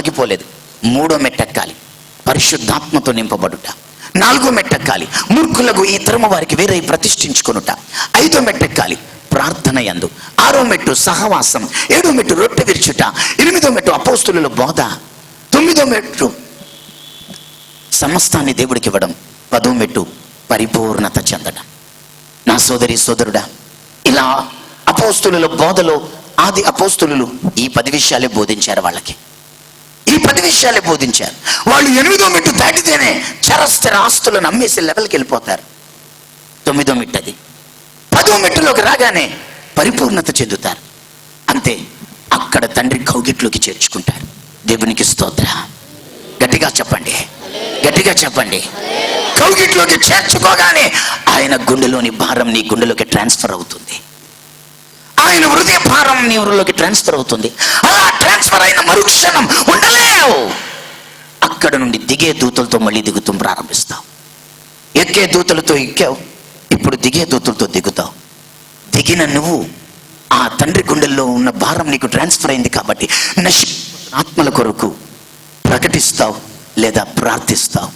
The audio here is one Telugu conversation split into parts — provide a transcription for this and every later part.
ఆగిపోలేదు. మూడో మెట్టెక్కాలి. పరిశుద్ధాత్మతో నింపబడుట. నాలుగో మెట్టెక్కాలి. మూర్ఖులకు ఈ తరమ వారికి వేరే ప్రతిష్ఠించుకునుట. ఐదో మెట్టెక్కాలి. ప్రార్థన యందు. ఆరో మెట్టు సహవాసం. ఏడో మెట్టు రొట్టె విరుచుట. ఎనిమిదో మెట్టు అపోస్తుల బోధ. తొమ్మిదో మెట్టు సమస్తాన్ని దేవుడికి ఇవ్వడం. పదో మెట్టు పరిపూర్ణత చెందడం నా సోదరి సోదరుడా ఇలా అపోస్తుల బోధలో ఆది అపోస్తులు ఈ పది విషయాలే బోధించారు వాళ్ళకి. ఈ పది విషయాలే బోధించారు. వాళ్ళు ఎనిమిదో మెట్టు దాటితేనే చరస్థిర ఆస్తులను అమ్మేసే లెవెల్కి వెళ్ళిపోతారు. తొమ్మిదో మెట్టు అది. పదో మెట్టులోకి రాగానే పరిపూర్ణత చెందుతారు. అంతే అక్కడ తండ్రి కౌగిట్లోకి చేర్చుకుంటారు. దేవునికి స్తోత్ర. గట్టిగా చెప్పండి. గట్టిగా చెప్పండి. కౌగిట్లోకి చేర్చుకోగానే ఆయన గుండెలోని భారం నీ గుండెలోకి ట్రాన్స్ఫర్ అవుతుంది. ఆయన హృదయ భారం నీ ఊరిలోకి ట్రాన్స్ఫర్ అవుతుంది. అలా ట్రాన్స్ఫర్ అయిన మరుక్షణం ఉండలేవు. అక్కడ నుండి దిగే దూతలతో మళ్ళీ దిగుతూ ప్రారంభిస్తావు. ఎక్కే దూతలతో ఎక్కావు. ఇప్పుడు దిగే దూతలతో దిగుతావు. దిగిన నువ్వు ఆ తండ్రి గుండెల్లో ఉన్న భారం నీకు ట్రాన్స్ఫర్ అయింది కాబట్టి నశి ఆత్మల కొరకు ప్రకటిస్తావు లేదా ప్రార్థిస్తావు.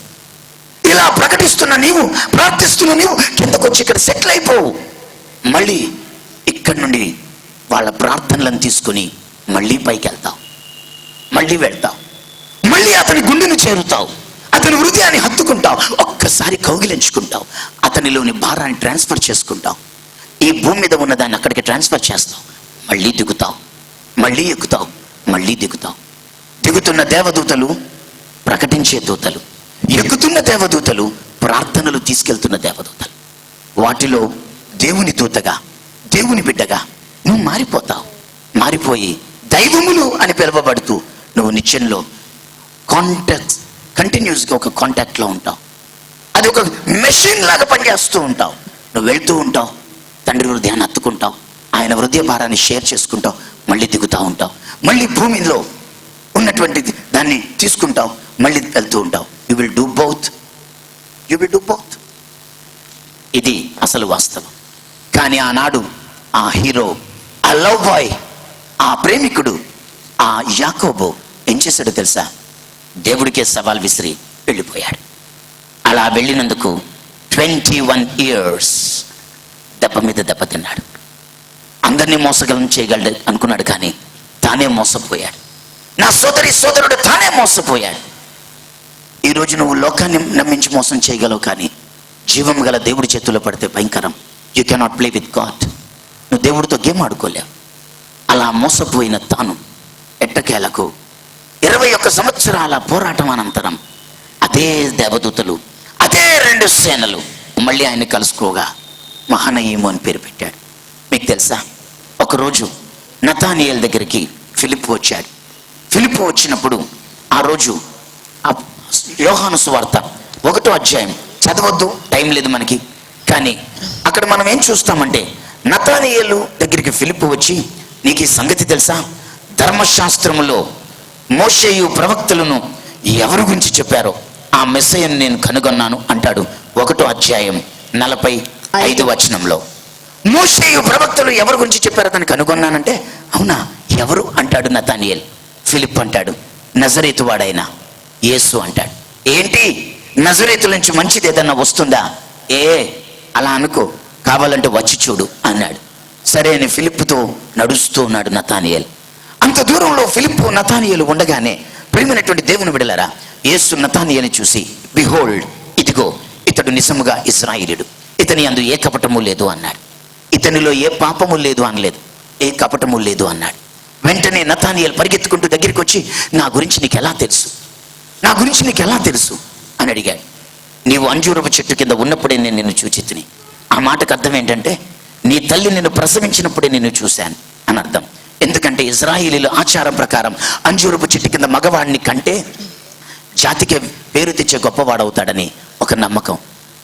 ఇలా ప్రకటిస్తున్న నీవు ప్రార్థిస్తున్న నీవు కిందకొచ్చి ఇక్కడ సెటిల్ అయిపోవు. మళ్ళీ ఇక్కడ నుండి వాళ్ళ ప్రార్థనలను తీసుకుని మళ్ళీ పైకి వెళ్తావు. మళ్ళీ వెళ్తావు. మళ్ళీ అతని గుండెను చేరుతావు. అతని హృదయాన్ని హత్తుకుంటావు. ఒక్కసారి కౌగిలించుకుంటావు. అతనిలోని భారాన్ని ట్రాన్స్ఫర్ చేసుకుంటావు. ఈ భూమి మీద ఉన్నదాన్ని అక్కడికి ట్రాన్స్ఫర్ చేస్తావు. మళ్ళీ దిగుతావు. మళ్ళీ ఎక్కుతావు. మళ్ళీ దిగుతావు. దిగుతున్న దేవదూతలు ప్రకటించే దూతలు. ఎక్కుతున్న దేవదూతలు ప్రార్థనలు తీసుకెళ్తున్న దేవదూతలు. వాటిలో దేవుని దూతగా దేవుని బిడ్డగా నువ్వు మారిపోతావు. మారిపోయి దైవములు అని పిలువబడుతూ నువ్వు నిత్యంలో కాంటాక్ట్ కంటిన్యూస్గా ఒక కాంటాక్ట్లో ఉంటావు. అది ఒక మెషిన్ లాగా పనిచేస్తూ ఉంటావు. నువ్వు వెళ్తూ ఉంటావు. తండ్రి హృదయాన్ని అత్తుకుంటావు. ఆయన హృదయ భారాన్ని షేర్ చేసుకుంటావు. మళ్ళీ దిగుతూ ఉంటావు. మళ్ళీ భూమిలో ఉన్నటువంటి దాన్ని తీసుకుంటావు. మళ్ళీ వెళ్తూ ఉంటావు. You will do both you will do both ఇది అసలు వాస్తవం. కానీ ఆనాడు ఆ హీరో ఆ లవ్ బాయ్ ఆ ప్రేమికుడు ఆ యాకోబు ఏం చేశాడో తెలుసా? దేవుడికే సవాల్ విసిరి వెళ్ళిపోయాడు. అలా వెళ్ళినందుకు ట్వంటీ వన్ ఇయర్స్ దెబ్బ మీద దెబ్బ తిన్నాడు. అందరినీ మోసగలం చేయగలడు అనుకున్నాడు కానీ తానే మోసపోయాడు. నా సోదరి సోదరుడు తానే మోసపోయాడు. ఈరోజు నువ్వు లోకాన్ని నమ్మించి మోసం చేయగలవు కానీ జీవం గల దేవుడి చేతుల్లో పడితే భయంకరం. You cannot play with God నువ్వు దేవుడితో గేమ్ ఆడుకోలేవు. అలా మోసపోయిన తాను ఎట్టకేలకు ఇరవై ఒక్క సంవత్సరాల పోరాటం అనంతరం అదే దేవదూతలు అదే రెండు సేనలు మళ్ళీ ఆయన కలుసుకోగా మహానయము అని పేరు పెట్టాడు. మీకు తెలుసా? ఒకరోజు నతానియల్ దగ్గరికి ఫిలిప్ వచ్చాడు. ఫిలిప్ వచ్చినప్పుడు ఆ రోజు ఆ యోహాను సువార్త ఒకటో అధ్యాయం చదవద్దు టైం లేదు మనకి. కానీ అక్కడ మనం ఏం చూస్తామంటే నతానియేలు దగ్గరికి ఫిలిప్ వచ్చి నీకు ఈ సంగతి తెలుసా? ధర్మశాస్త్రములో మోషయు ప్రవక్తలను ఎవరి గురించి చెప్పారో ఆ మెస్సయ్యను నేను కనుగొన్నాను అంటాడు ఒకటో అధ్యాయం నలభై ఐదు వచనంలో. మోషయు ప్రవక్తలు ఎవరి గురించి చెప్పారో తను కనుగొన్నానంటే అవునా ఎవరు? అంటాడు నతానియల్. ఫిలిప్ అంటాడు నజరేతు వాడైన యేసు అంటాడు. ఏంటి? నజరేతు నుంచి మంచిది ఏదన్నా వస్తుందా? ఏ అలా అనుకో. కావాలంటే వచ్చి చూడు అన్నాడు. సరే అని ఫిలిప్తో నడుస్తూ ఉన్నాడు నతానియల్. అంత దూరంలో ఫిలిప్ నతానియలు ఉండగానే ప్రేమైనటువంటి దేవుని విడలరా యేసు నతానియని చూసి బిహోల్డ్ ఇదిగో ఇతడు నిజముగా ఇస్రాయిలుడు. ఇతని అందు ఏ కపటము లేదు అన్నాడు. ఇతనిలో ఏ పాపము లేదు అనలేదు. ఏ కపటము లేదు అన్నాడు. వెంటనే నతానియల్ పరిగెత్తుకుంటూ దగ్గరికి వచ్చి నా గురించి నీకు ఎలా తెలుసు? నా గురించి నీకు ఎలా తెలుసు? అని అడిగాడు. నీవు అంజూరపు చెట్టు కింద ఉన్నప్పుడే నేను నిన్ను చూచి తిని ఆ మాటకు అర్థం ఏంటంటే నీ తల్లి నిన్ను ప్రసవించినప్పుడే నేను చూశాను అని అర్థం. ఎందుకంటే ఇజ్రాయిలీల ఆచారం ప్రకారం అంజూరపు చెట్టు కింద మగవాడిని కంటే జాతికి పేరు తెచ్చే గొప్పవాడవుతాడని ఒక నమ్మకం.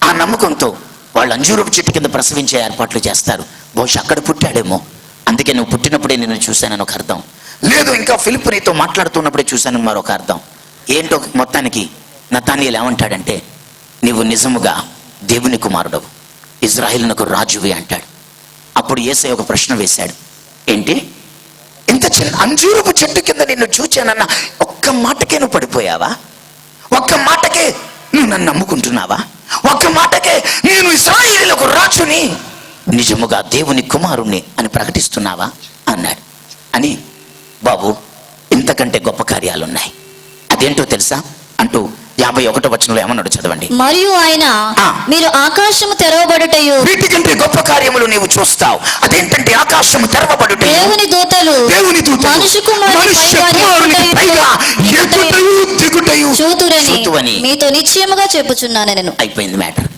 ఆ నమ్మకంతో వాళ్ళు అంజూరపు చెట్టు కింద ప్రసవించే ఏర్పాట్లు చేస్తారు. బహుశా అక్కడ పుట్టాడేమో. అందుకే నువ్వు పుట్టినప్పుడే నేను చూశానని ఒక అర్థం. లేదు ఇంకా ఫిలిప్ నీతో మాట్లాడుతున్నప్పుడే చూశాను మరొక అర్థం. ఏంటో మొత్తానికి నతానియలు ఏమంటాడంటే నీవు నిజముగా దేవుని కుమారుడవు. ఇజ్రాయిల్నకు రాజువి అంటాడు. అప్పుడు ఏసై ఒక ప్రశ్న వేశాడు. ఏంటి? ఇంత చిన్న అంజూరపు చెట్టు కింద నిన్ను చూచానన్న ఒక్క మాటకే నువ్వు పడిపోయావా? ఒక్క మాటకే నువ్వు నన్ను నమ్ముకుంటున్నావా? ఒక్క మాటకే నేను ఇస్రాయిలకు రాజుని నిజముగా దేవుని కుమారుణ్ణి అని ప్రకటిస్తున్నావా? అన్నాడు. అని బాబు ఇంతకంటే గొప్ప కార్యాలున్నాయి. అదేంటో తెలుసా? అంటూ యాభై ఒకటో వచనంలో ఏమన్నాడు చదవండి? మరియు ఆయన. మీరు ఆకాశము తెరవబడుటయు. వీటికంటే గొప్ప కార్యములు నీవు చూస్తావు. అదేంటంటే ఆకాశము తెరవబడుట దేవుని దూతలు దేవుని దూతలు కుమారుని పైగా దిగుటయు చూతురని మీతో నిశ్చయముగా చెప్పుచున్నాను నేను. అయిపోయింది మ్యాటర్.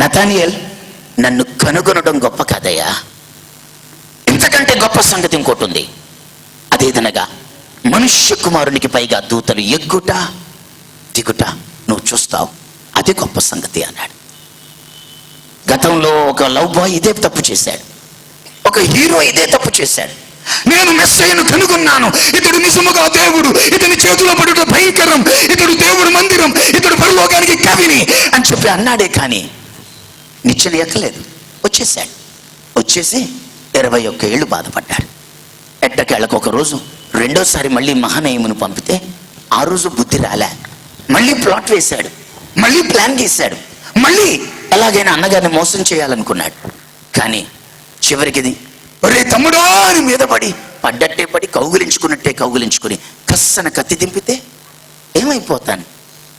నతానియల్ నన్ను కనుగొనడం గొప్ప కదయ్యా ఇంతకంటే గొప్ప సంగతి ఇంకోటి ఉంది. అదేదనగా మనుష్య కుమారునికి పైగా దూతలు ఎగ్గుట దిగుట నువ్వు చూస్తావు. అది గొప్ప సంగతి అన్నాడు. గతంలో ఒక లవ్ బాయ్ ఇదే తప్పు చేశాడు. ఒక హీరో ఇదే తప్పు చేశాడు. నేను మెస్సయ్యను కనుగొన్నాను. ఇతడు నిజముగా దేవుడు. ఇతని చేతిలో పడుట భయంకరం. ఇతడు దేవుడు మందిరం. ఇతడు పరలోకానికి కవిని అని చెప్పి అన్నాడే కానీ నిచ్చెన ఎక్కలేదు వచ్చేసాడు వచ్చేసి ఇరవై ఒక్క ఏళ్ళు బాధపడ్డాడు. ఎట్టకేళ్ళకు ఒక రోజు రెండోసారి మళ్ళీ మహానయమును పంపితే ఆ రోజు బుద్ధి రాలే. మళ్ళీ ప్లాట్ వేశాడు. మళ్ళీ ప్లాన్ గీశాడు. మళ్ళీ ఎలాగైనా అన్నగారిని మోసం చేయాలనుకున్నాడు. కానీ చివరికిది ఒరే తమ్ముడా అని మీద పడి పడ్డట్టే పడి కౌగులించుకున్నట్టే కౌగులించుకుని కస్సన కత్తి దింపితే ఏమైపోతాను?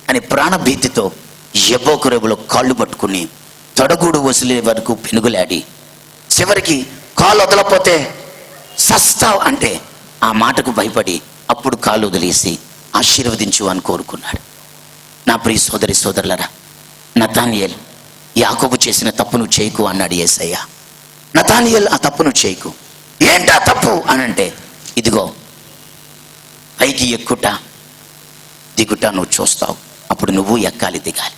అని ప్రాణభీతితో ఎబ్బోకు కాళ్ళు పట్టుకుని తొడగూడు వసిలే వరకు పెనుగులాడి చివరికి కాలు వదలపోతే సస్తావ్ అంటే ఆ మాటకు భయపడి అప్పుడు కాలు వదిలేసి ఆశీర్వదించు అని కోరుకున్నాడు. నా ప్రియ సోదరి సోదరులరా నతానియల్ యాకోబు చేసిన తప్పును చేయకు అన్నాడు ఏసయ్య. నతానియల్ ఆ తప్పును చేయకు. ఏంటా తప్పు అనంటే ఇదిగో పైకి ఎక్కుట దిగుట నువ్వు చూస్తావు. అప్పుడు నువ్వు ఎక్కాలి దిగాలి.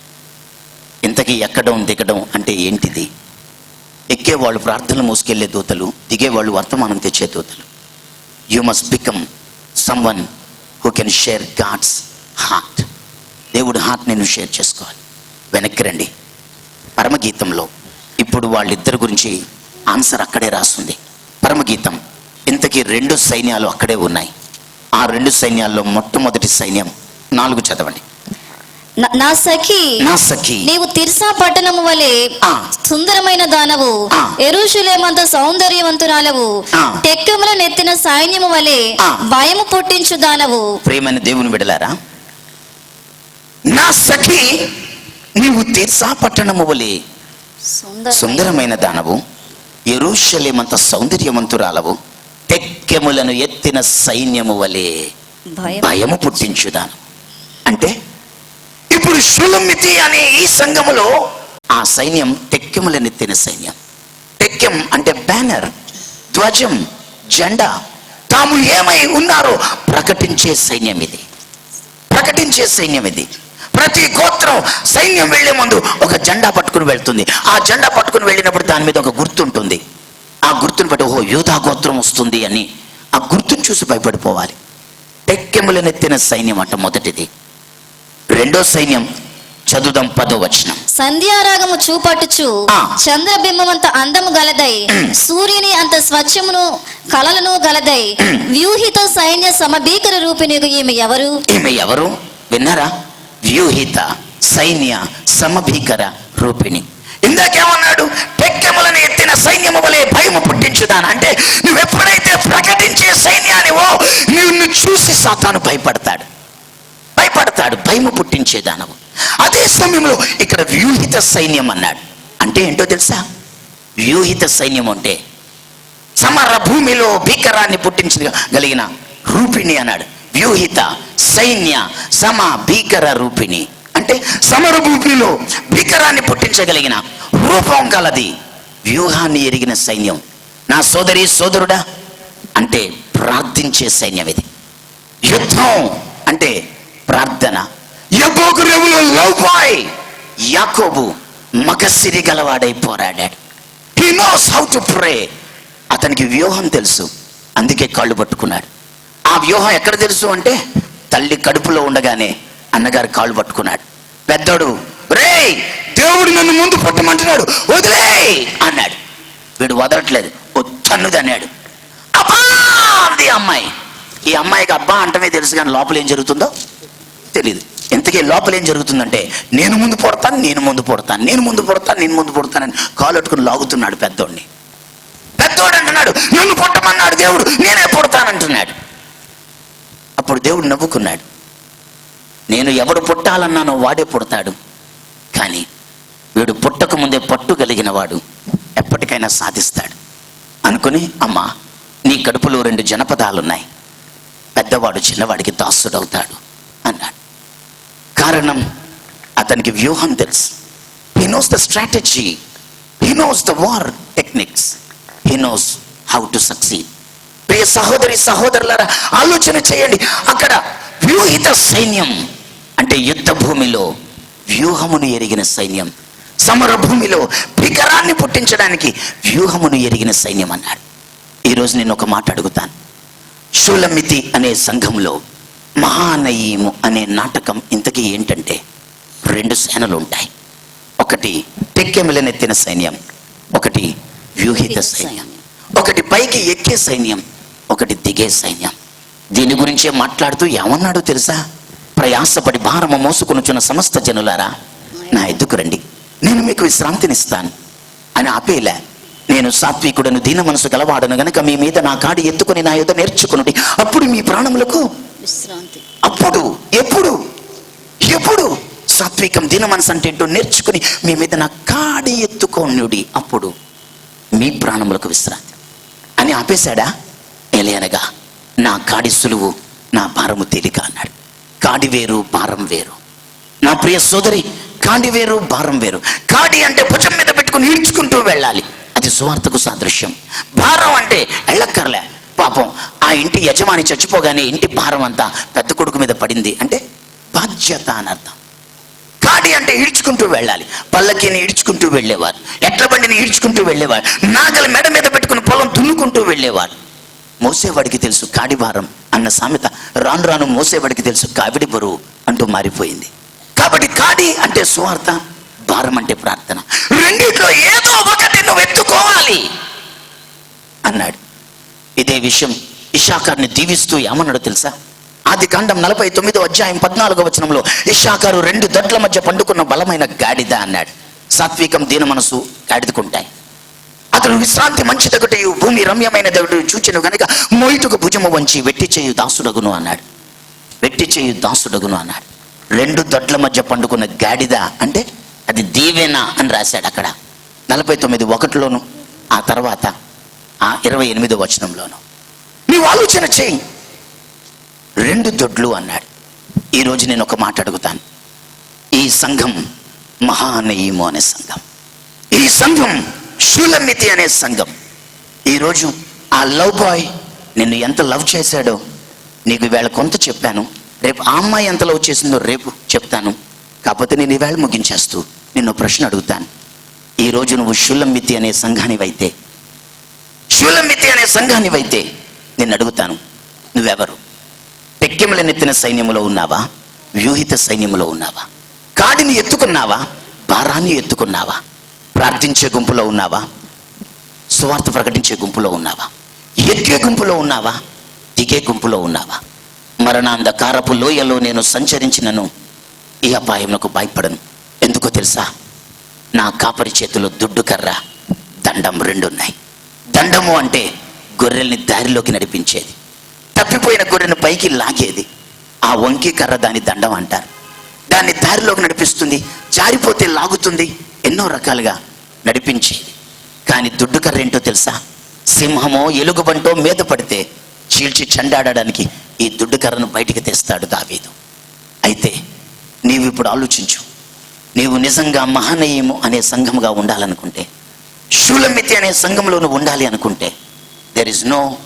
ఇంతకీ ఎక్కడం దిగడం అంటే ఏంటిది? ఎక్కేవాళ్ళు ప్రార్థనలు మోసుకెళ్ళే దూతలు దిగేవాళ్ళు వర్తమానం తెచ్చే దూతలు. You must become some one who can share God's heart దేవుడు హార్ట్ నేను షేర్ చేసుకోవాలి వెనక్కి రండి పరమగీతంలో ఇప్పుడు వాళ్ళిద్దరి గురించి ఆన్సర్ అక్కడే రాస్తుంది పరమగీతం ఇంతకీ రెండు సైన్యాలు అక్కడే ఉన్నాయి ఆ రెండు సైన్యాల్లో మొట్టమొదటి సైన్యం నాలుగు చదవండి నా- సఖి నా సఖి నీవు తిర్సా పట్టణము వలె. సుందరమైన దానవు. ఎరుషులేమంత సౌందర్యవంతురాలవు. టెక్కముల నెత్తిన సైన్యము వలె. భయము పుట్టించు దానవు ప్రేమైన దేవుని విడలారా నా సఖి నీవు తీర్సా పట్టణము వలె. సుందర సుందరమైన దానవు ఎరుషలేమంత సౌందర్యవంతురాలవు టెక్కెములను ఎత్తిన సైన్యము వలె భయం భయము పుట్టించుదాను. అంటే ఇప్పుడు షులమితి అనే ఈ సంఘములో ఆ సైన్యం టెక్కెములనెత్తిన సైన్యం. టెక్కెం అంటే బ్యానర్ ధ్వజం జెండా. తాము ఏమై ఉన్నారో ప్రకటించే సైన్యం ఇది. ప్రకటించే సైన్యం ఇది. ప్రతి గోత్రం సైన్యం వెళ్ళే ముందు ఒక జెండా పట్టుకుని వెళ్తుంది. ఆ జెండా పట్టుకుని వెళ్ళినప్పుడు దాని మీద ఒక గుర్తు ఉంటుంది ఆ గుర్తును బట్టి ఓహో యూదా గోత్రం వస్తుంది అని ఆ గుర్తును చూసి భయపడిపోవాలి. టెక్కెములనెత్తిన సైన్యం అంట మొదటిది. రెండో సైన్యం చదువుదాం పదో వచనం. సంధ్యారాగము చూపట్టుచు. చంద్రబింబమంత అందము గలదై సూర్యుని అంత స్వచ్ఛమును కలలను గలదై వ్యూహిత సైన్య సమభీకర రూపిణిగు ఈమె ఎవరు? ఈమె ఎవరు? విన్నారా? వ్యూహిత సైన్య సమభీకర రూపిణి. ఇందాకేమన్నాడు? టెక్కెములను ఎత్తిన సైన్యము వలె భయము పుట్టించుదాను? అంటే నువ్వు ఎప్పుడైతే ప్రకటించే సైన్యానివో నిన్ను చూసి సాతాను భయపడతాడు. భయపడతాడు భయము పుట్టించేదానవు. అదే సమయంలో ఇక్కడ వ్యూహిత సైన్యం అన్నాడు. అంటే ఏంటో తెలుసా? వ్యూహిత సైన్యం అంటే సమర భూమిలో భీకరాన్ని పుట్టించగలిగిన రూపిణి అన్నాడు. వ్యూహిత సైన్య సమ భీకర రూపిణి. అంటే సమర భూమిలో భీకరాన్ని పుట్టించగలిగిన రూపం గలది వ్యూహాన్ని ఎరిగిన సైన్యం. నా సోదరి సోదరుడా అంటే ప్రార్థించే సైన్యం ఇది. యుద్ధం అంటే ప్రార్థన. యబ్బోకు రేవులో బాయ్ యాకోబు మగసిరి గలవాడై పోరాడాడు. He knows how to pray అతనికి వ్యూహం తెలుసు. అందుకే కాళ్ళు పట్టుకున్నాడు. ఆ వ్యూహం ఎక్కడ తెలుసు అంటే తల్లి కడుపులో ఉండగానే అన్నగారు కాళ్ళు పట్టుకున్నాడు. పెద్దోడు రే దేవుడు నన్ను ముందు పట్టమంటున్నాడు వదిలే అన్నాడు. వీడు వదలట్లేదు తన్నుది అన్నాడు. అబ్బా! అమ్మాయి. ఈ అమ్మాయికి అబ్బా అంటమే తెలుసు కానీ లోపల ఏం జరుగుతుందో తెలియదు ఇంతకీ లోపల ఏం జరుగుతుందంటే నేను ముందు పుడతాను నేను ముందు పుడతాను నేను ముందు పుడతాను నేను ముందు పుడతానని కాలెట్టుకుని లాగుతున్నాడు పెద్దోడిని. పెద్దోడు అంటున్నాడు నన్ను పుట్టమన్నాడు దేవుడు నేనే పుడతానంటున్నాడు. అప్పుడు దేవుడు నవ్వుకున్నాడు. నేను ఎవడు పుట్టాలన్నానో వాడే పుడతాడు. కానీ వీడు పుట్టక ముందే పట్టు కలిగిన వాడు ఎప్పటికైనా సాధిస్తాడు. అనుకుని అమ్మా నీ కడుపులో రెండు జనపదాలున్నాయి. పెద్దవాడు చిన్నవాడికి దాసుడవుతాడు అన్నాడు. కారణం అతనికి వ్యూహం తెలుసు. He knows the strategy he knows the war techniques he knows how to succeed ప్రియ సహోదరి సహోదరులారా ఆలోచన చేయండి. అక్కడ వ్యూహిత సైన్యం అంటే యుద్ధ భూమిలో వ్యూహమును ఎరిగిన సైన్యం సమర భూమిలో భీకరాన్ని పుట్టించడానికి వ్యూహమును ఎరిగిన సైన్యం అన్నాడు. ఈరోజు నేను ఒక మాట అడుగుతాను. షూలమితి అనే సంఘంలో మహానయీము అనే నాటకం ఇంతకీ ఏంటంటే రెండు సేనలు ఉంటాయి. ఒకటి టెక్కెమిలనెత్తిన సైన్యం ఒకటి వ్యూహిత సైన్యం. ఒకటి పైకి ఎక్కే సైన్యం ఒకటి దిగే సైన్యం. దీని గురించే మాట్లాడుతూ ఏమన్నాడో తెలుసా? ప్రయాసపడి భారము మోసుకొనుచున్న సమస్త జనులారా నా ఎద్దుకు రండి. నేను మీకు విశ్రాంతినిస్తాను. అని ఆపేలా నేను సాత్వికుడను దీన మనసు గలవాడను గనక మీ మీద నా కాడి ఎత్తుకొని నా యుద్ధ నేర్చుకునుడి. అప్పుడు మీ ప్రాణములకు విశ్రాంతి. అప్పుడు ఎప్పుడు ఎప్పుడు సాత్వికం దీన మనసు అంటే ఏంటో నేర్చుకుని మీ మీద నా కాడి ఎత్తుకోనుడి. అప్పుడు మీ ప్రాణములకు విశ్రాంతి. అని ఆపేశాడా? తెలియనగా నా కాడి సులువు నా భారము తేలిక అన్నాడు. కాడి వేరు భారం వేరు. నా ప్రియ సోదరి కాడి వేరు భారం వేరు. కాడి అంటే భుజం మీద పెట్టుకుని ఈడ్చుకుంటూ వెళ్ళాలి. అది సువార్తకు సాదృశ్యం. భారం అంటే ఎళ్ళక్కర్లే. పాపం ఆ ఇంటి యజమాని చచ్చిపోగానే ఇంటి భారం అంతా పెద్ద కొడుకు మీద పడింది అంటే బాధ్యత అని అర్థం. కాడి అంటే ఈడ్చుకుంటూ వెళ్ళాలి. పల్లకిని ఈడ్చుకుంటూ వెళ్ళేవారు. ఎట్ల బండిని ఈడ్చుకుంటూ వెళ్ళేవారు. నాగలి మెడ మీద పెట్టుకుని పొలం దున్నుకుంటూ వెళ్ళేవారు. మోసేవాడికి తెలుసు కాడిభారం అన్న సామెత. రాను రాను మోసేవాడికి తెలుసు కావిడి బరువు అంటూ మారిపోయింది. కాబట్టి కాడి అంటే సువార్త భారం అంటే ప్రార్థన. రెండిట్లో ఏదో ఒకటి నువ్వు ఎత్తుకోవాలి అన్నాడు. ఇదే విషయం ఇషాకార్ని దీవిస్తూ ఏమన్నాడో తెలుసా? ఆది కాండం నలభై తొమ్మిదో అధ్యాయం పద్నాలుగో వచనంలో ఇషాకారు రెండు దొడ్ల మధ్య పండుకున్న బలమైన గాడిద అన్నాడు. సాత్వికం దీన మనసు గాడిదకుంటాయి. అతను విశ్రాంతి మంచిదొకటి భూమి రమ్యమైన దేవుడు చూచెను గనుక మోయిటుకు భుజము వంచి వెట్టి చేయు దాసుడగును అన్నాడు. వెట్టి చేయు దాసుడగును అన్నాడు. రెండు దొడ్ల మధ్య పండుకున్న గాడిద అంటే అది దీవెన అని రాశాడు అక్కడ. నలభై తొమ్మిది ఒకటిలోను ఆ తర్వాత ఆ ఇరవై ఎనిమిదో వచనంలోను. నీవు ఆలోచన చేయి. రెండు దొడ్లు అన్నాడు. ఈరోజు నేను ఒక మాట అడుగుతాను. ఈ సంఘం మహానయీము అనే సంఘం. ఈ సంఘం షూలమితి అనే సంఘం. ఈరోజు ఆ లవ్ బాయ్ నిన్ను ఎంత లవ్ చేశాడో నీకు ఈవేళ కొంత చెప్పాను. రేపు ఆ అమ్మాయి ఎంత లవ్ చేసిందో రేపు చెప్తాను. కాకపోతే నేను ఈవేళ ముగించేస్తూ నిన్ను ప్రశ్న అడుగుతాను. ఈరోజు నువ్వు షూలమితి అనే సంఘానివైతే షూలమితి అనే సంఘానివైతే నేను అడుగుతాను. నువ్వెవరు? టెక్కెములనెత్తిన సైన్యములో ఉన్నావా? వ్యూహిత సైన్యములో ఉన్నావా? కాడిని ఎత్తుకున్నావా? భారాన్ని ఎత్తుకున్నావా? ప్రార్థించే గుంపులో ఉన్నావా? సువార్త ప్రకటించే గుంపులో ఉన్నావా? ఎక్కే గుంపులో ఉన్నావా? దిగే గుంపులో ఉన్నావా? మరణాంధకారపు లోయలో నేను సంచరించినను ఈ అపాయంలో భయపడను. ఎందుకో తెలుసా? నా కాపరి చేతిలో దుడ్డు కర్ర దండం రెండున్నాయి. దండము అంటే గొర్రెల్ని దారిలోకి నడిపించేది. తప్పిపోయిన గొర్రెను పైకి లాగేది. ఆ వంకి కర్ర దాని దండం అంటారు. దాన్ని దారిలోకి నడిపిస్తుంది జారిపోతే లాగుతుంది ఎన్నో రకాలుగా నడిపించి. కానీ దుడ్డు కర్ర ఏంటో తెలుసా? సింహమో ఎలుగుబంటో మీద పడితే చీల్చి చెండాడడానికి ఈ దుడ్డు కర్రను బయటికి తెస్తాడు దావీదు. అయితే నీవు ఇప్పుడు ఆలోచించు. నీవు నిజంగా మహనీయము అనే సంఘముగా ఉండాలనుకుంటే శూలమితి అనే సంఘంలోను ఉండాలి అనుకుంటే there is no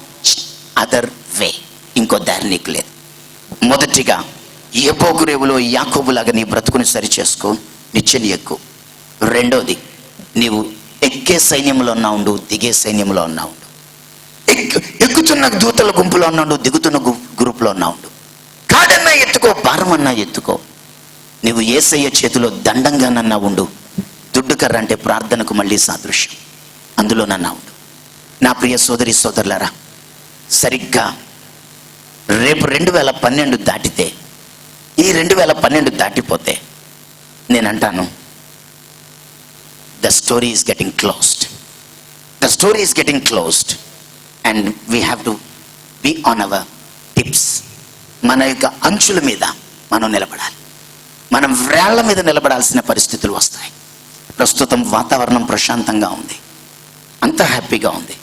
other way ఇంకో దారి నీకు లేదు. మొదటిగా ఏ పోకురేవులో యాకోబులాగా నీ బ్రతుకుని సరి చేసుకో ఎక్కువ ఎక్కు. రెండోది నీవు ఎక్కే సైన్యంలో ఉన్నా ఉండు దిగే సైన్యంలో ఉన్నా ఉండు. ఎక్కు ఎక్కుతున్న దూతల గుంపులో ఉన్నా ఉండు దిగుతున్న గ్రూప్లో ఉన్నా ఉండు. కాడన్నా ఎత్తుకో భారమన్నా ఎత్తుకో. నువ్వు ఏసయ్య చేతిలో దండంగానన్నా ఉండు. దుడ్డు కర్ర అంటే ప్రార్థనకు మళ్ళీ సాదృశ్యం. అందులోనన్నా ఉండు. నా ప్రియ సోదరి సోదరులారా సరిగ్గా రేపు రెండు వేల పన్నెండు దాటితే ఈ రెండు వేల పన్నెండు దాటిపోతే నేను అంటాను the story is getting closed the story is getting closed and we have to be on our tips మన యొక్క అంచుల మీద మనం నిలబడాలి. మనం వేళ్ళ మీద నిలబడాల్సిన పరిస్థితులు వస్తాయి. ప్రస్తుతం వాతావరణం ప్రశాంతంగా ఉంది. అంత హ్యాపీగా ఉంది.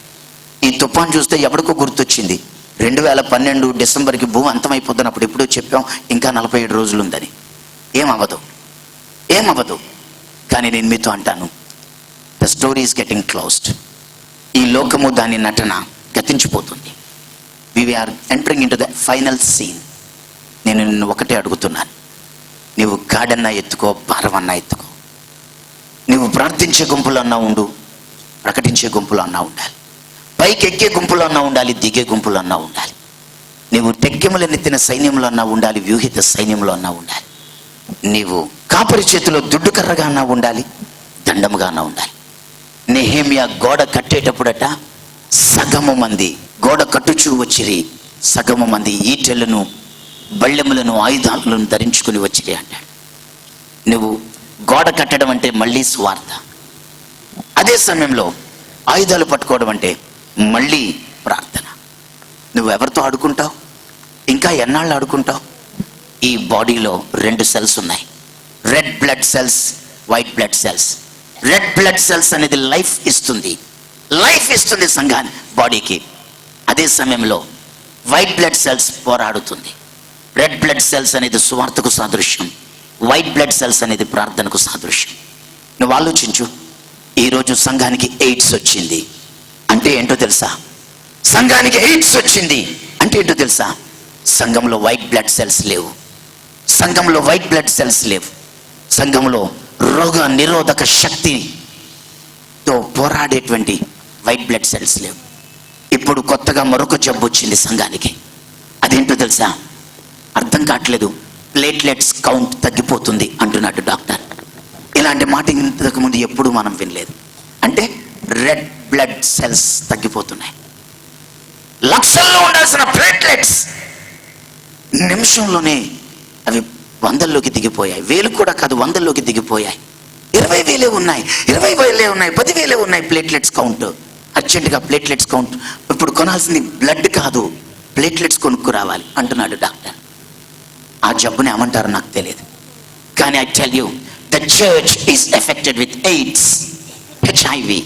ఈ తుఫాన్ చూస్తే ఎవరికో గుర్తొచ్చింది. రెండు వేల పన్నెండు డిసెంబర్కి భూమి అంతమైపోతున్నప్పుడు ఎప్పుడో చెప్పాం ఇంకా నలభై ఏడు రోజులు ఉందని. ఏమవ్వదు. ఏమవ్వదు. కానీ నేను మీతో అంటాను the story is getting closed ఈ లోకము దాని నటన గతించిపోతుంది. We are entering in to the final scene నేను నిన్ను ఒకటే అడుగుతున్నాను. నీవు గాడన్నా ఎత్తుకో భారమన్నా ఎత్తుకో. నువ్వు ప్రార్థించే గుంపులో అన్నా ఉండు ప్రకటించే గుంపులో అన్నా ఉండాలి. పైకి ఎక్కే గుంపులో అన్నా ఉండాలి దిగే గుంపులో అన్నా ఉండాలి. నీవు టెక్కెముల నెత్తిన సైన్యంలో అన్నా ఉండాలి వ్యూహిత సైన్యంలో అన్నా ఉండాలి. నీవు కాపరి చేతిలో దుడ్డు కర్రగా అన్నా ఉండాలి దండముగా అన్నా ఉండాలి. నెహేమియా గోడ కట్టేటప్పుడట సగము మంది గోడ కట్టుచూ వచ్చిరి. సగము మంది ఈటెలను బళ్ళెములను ఆయుధాలను ధరించుకుని వచ్చిరి అంటాడు నువ్వు గోడ కట్టడం అంటే మళ్ళీ స్వార్థ అదే సమయంలో ఆయుధాలు పట్టుకోవడం అంటే మళ్ళీ ప్రార్థన. నువ్వు ఎవరితో ఆడుకుంటావు? ఇంకా ఎన్నాళ్ళు ఆడుకుంటావు? ఈ బాడీలో రెండు సెల్స్ ఉన్నాయి. Red blood cells white blood cells. Red blood cells అనేది లైఫ్ ఇస్తుంది. లైఫ్ ఇస్తుంది సంఘాన్ని బాడీకి అదే సమయంలో వైట్ బ్లడ్ సెల్స్ పోరాడుతుంది. రెడ్ బ్లడ్ సెల్స్ అనేది సువార్తకు సాదృశ్యం. వైట్ బ్లడ్ సెల్స్ అనేది ప్రార్థనకు సాదృశ్యం. నువ్వు ఆలోచించు. ఈరోజు సంఘానికి ఎయిడ్స్ వచ్చింది. అంటే ఏంటో తెలుసా? సంఘానికి ఎయిడ్స్ వచ్చింది. అంటే ఏంటో తెలుసా? సంఘంలో వైట్ బ్లడ్ సెల్స్ లేవు. సంఘంలో వైట్ బ్లడ్ సెల్స్ లేవు. సంఘంలో రోగ నిరోధక శక్తితో పోరాడేటువంటి వైట్ బ్లడ్ సెల్స్ లేవు. ఇప్పుడు కొత్తగా మరొక జబ్బు వచ్చింది సంఘానికి. అదేంటో తెలుసా? అర్థం కావట్లేదు. ప్లేట్లెట్స్ కౌంట్ తగ్గిపోతుంది అంటున్నాడు డాక్టర్. ఇలాంటి మాట ఇంతకు ముందు ఎప్పుడు మనం వినలేదు. అంటే రెడ్ బ్లడ్ సెల్స్ తగ్గిపోతున్నాయి. లక్షల్లో ఉండాల్సిన ప్లేట్లెట్స్ నిమిషంలోనే అవి వందల్లోకి దిగిపోయాయి. వేలు కూడా కాదు వందల్లోకి దిగిపోయాయి. ఇరవై వేలే ఉన్నాయి. ఇరవై వేలే ఉన్నాయి. పదివేలే ఉన్నాయి ప్లేట్లెట్స్ కౌంట్. అర్జెంటుగా ప్లేట్లెట్స్ కౌంట్. ఇప్పుడు కొనాల్సింది బ్లడ్ కాదు ప్లేట్లెట్స్ కొనుక్కు రావాలి అంటున్నాడు డాక్టర్. ఆ జబ్బుని ఏమంటారో నాకు తెలియదు. కానీ I tell you the church is affected with AIDS HIV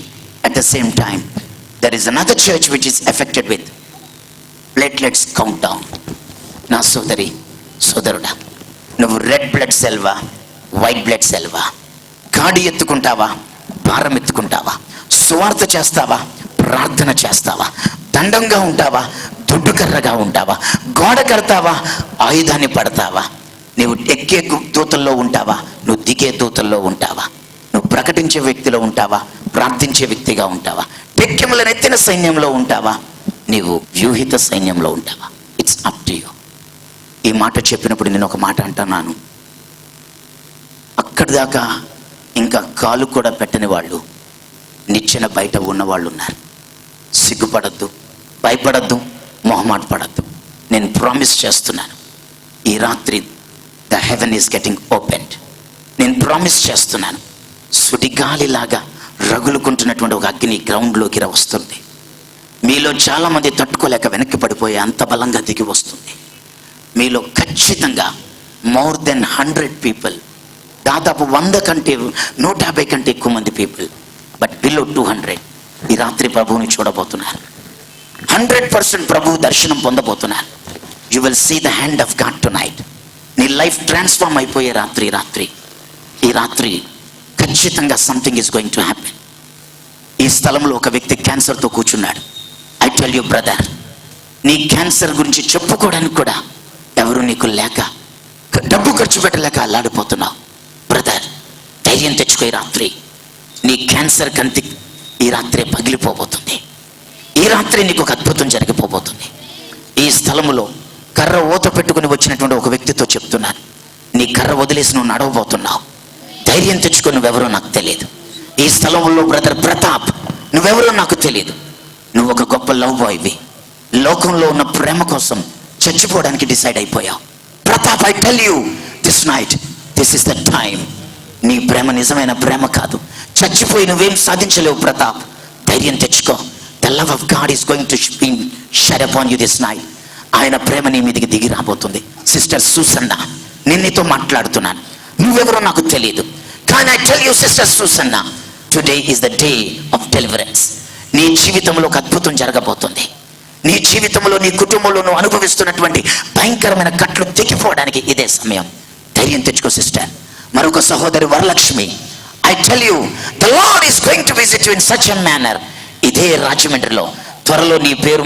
at the same time there is another church which is affected with platelets count down నా సోదరి సోదరుడా నువ్వు రెడ్ బ్లడ్ సెల్వా వైట్ బ్లడ్ సెల్వా గాడి ఎత్తుకుంటావా భారం ఎత్తుకుంటావా సువార్త చేస్తావా ప్రార్థన చేస్తావా దండంగా ఉంటావా దుడ్డుకర్రగా ఉంటావా గోడ కడతావా ఆయుధాన్ని పడతావా నువ్వు ఎక్కే దూతల్లో ఉంటావా నువ్వు దిగే దూతల్లో ఉంటావా నువ్వు ప్రకటించే వ్యక్తిలో ఉంటావా ప్రార్థించే వ్యక్తిగా ఉంటావా టెక్కెములను నెత్తిన సైన్యంలో ఉంటావా నీవు వ్యూహిత సైన్యంలో ఉంటావా ఇట్స్ అప్ టు యూ ఈ మాట చెప్పినప్పుడు నేను ఒక మాట అంటున్నాను. అక్కడి దాకా ఇంకా కాలు కూడా పెట్టని వాళ్ళు నిచ్చెన బయట ఉన్న వాళ్ళు ఉన్నారు. సిగ్గుపడద్దు భయపడద్దు మొహమాట పడద్దు. నేను ప్రామిస్ చేస్తున్నాను. ఈ రాత్రి the heaven is getting opened. నేను ప్రామిస్ చేస్తున్నాను. సుడిగాలిలాగా రగులుకుంటున్నటువంటి ఒక అగ్ని గ్రౌండ్లోకి రా వస్తుంది. మీలో చాలామంది తట్టుకోలేక వెనక్కి పడిపోయి అంత బలంగా దిగి వస్తుంది. మీలో ఖచ్చితంగా మోర్ దెన్ హండ్రెడ్ పీపుల్ దాదాపు వంద కంటే నూట యాభై కంటే ఎక్కువ మంది people but below two hundred ఈ రాత్రి ప్రభువుని చూడబోతున్నారు. హండ్రెడ్ పర్సెంట్ ప్రభువు దర్శనం పొందబోతున్నారు. You will see the hand of God tonight నీ లైఫ్ ట్రాన్స్ఫార్మ్ అయిపోయే రాత్రి రాత్రి. ఈ రాత్రి ఖచ్చితంగా something is going to happen ఈ స్థలంలో ఒక వ్యక్తి క్యాన్సర్తో కూర్చున్నాడు. ఐ టెల్ యూ బ్రదర్ నీ క్యాన్సర్ గురించి చెప్పుకోవడానికి కూడా ఎవరు నీకు లేక డబ్బు ఖర్చు పెట్టలేక అల్లాడిపోతున్నావు? బ్రదర్ ధైర్యం తెచ్చుకో ఈ రాత్రి. నీ క్యాన్సర్ కంతి ఈ రాత్రి పగిలిపోబోతుంది. ఈ రాత్రి నీకు ఒక అద్భుతం జరిగిపోబోతుంది. ఈ స్థలములో కర్ర ఊత పెట్టుకుని వచ్చినటువంటి ఒక వ్యక్తితో చెప్తున్నాను. నీ కర్ర వదిలేసి నువ్వు నడవబోతున్నావు. ధైర్యం తెచ్చుకుని నువ్వెవరో నాకు తెలియదు. ఈ స్థలంలో బ్రదర్ ప్రతాప్ నువ్వెవరో నాకు తెలియదు. నువ్వు ఒక గొప్ప లవ్ బాయ్వి. లోకంలో ఉన్న ప్రేమ కోసం చచ్చిపోవడానికి డిసైడ్ అయిపోయావు. Pratap I tell you this night this is the time నీ ప్రేమ నిజమైన ప్రేమ కాదు. చచ్చిపోయి నువ్వేం సాధించలేవు ప్రతాప్. ధైర్యం తెచ్చుకో. The love of God is going to shed upon you this night ఆయన ప్రేమ నీ మీదకి దిగి రాబోతుంది. సిస్టర్ సూసన్న నిన్నతో మాట్లాడుతున్నాను. నువ్వెవరో నాకు తెలియదు కానీ I tell you sister Susanna today is the day of deliverance నీ జీవితంలో ఒక అద్భుతం జరగబోతుంది. నీ జీవితంలో నీ కుటుంబంలో నువ్వు అనుభవిస్తున్నటువంటి భయంకరమైన కట్లు తెగిపోవడానికి ఇదే సమయం. ధైర్యం తెచ్చుకో సిస్టర్. మరొక సహోదరి Varalakshmi. I tell you the lad is going to visit you in such a manner ఇదే రాజమండ్రిలో. త్వరలో నీ పేరు